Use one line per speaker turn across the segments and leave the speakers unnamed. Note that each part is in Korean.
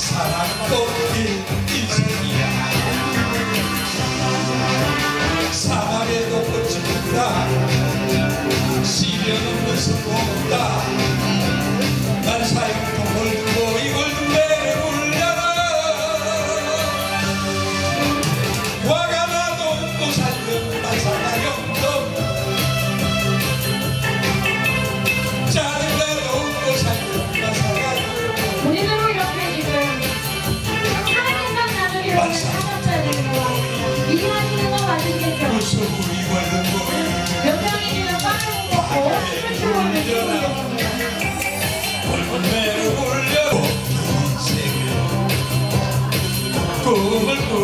사랑도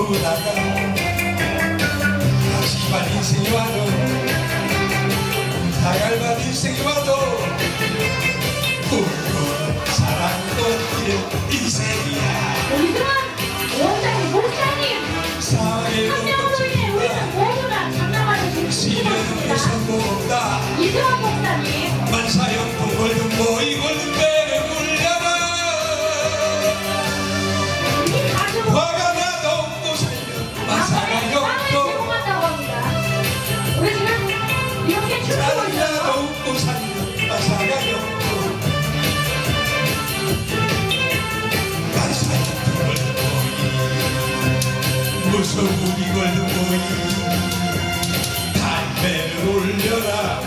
꾸다가 하지만 인생이 와도 다갈반 인생이 와도 꿈꾸는 사랑꽃길 인생이야
이승환 원장님, 목사님
사랑의
한 명으로 인해 우리는 모두 다 장담하는 지금
시련의
죽었습니다.
성공다
이승환 목사님
만사형통 골든보이 골든벨
우리
골든보이 담배를 올려라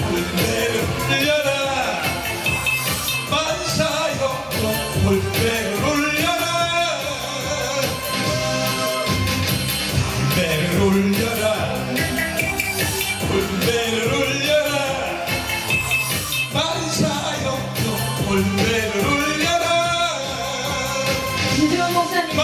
담배를 올려라 울려라. 김지만 목사님.